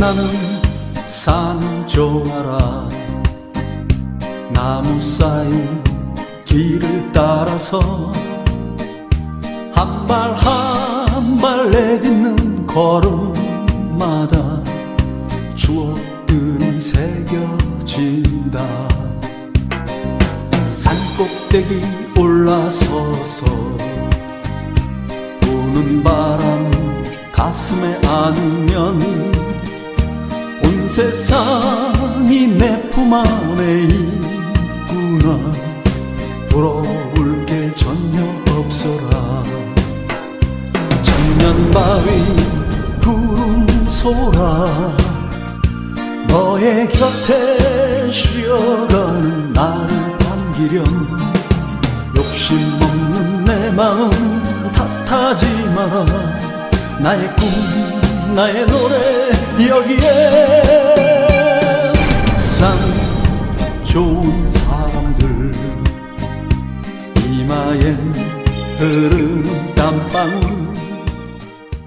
나는 산 좋아라. 나무 사이 길을 따라서 한 발 한 발 내딛는 걸음마다 추억들이 새겨진다. 산 꼭대기 올라서서 부는 바람 가슴에 안으면 온 세상이 내 품 안에 있구나. 부러울 게 전혀 없어라. 천년 바위 구름 소라. 너의 곁에 쉬어가는 나를 반기렴. 욕심 없는 내 마음 탓하지 마. 나의 꿈 나의 노래 여기에 사람들 이마에 흐르는 땀방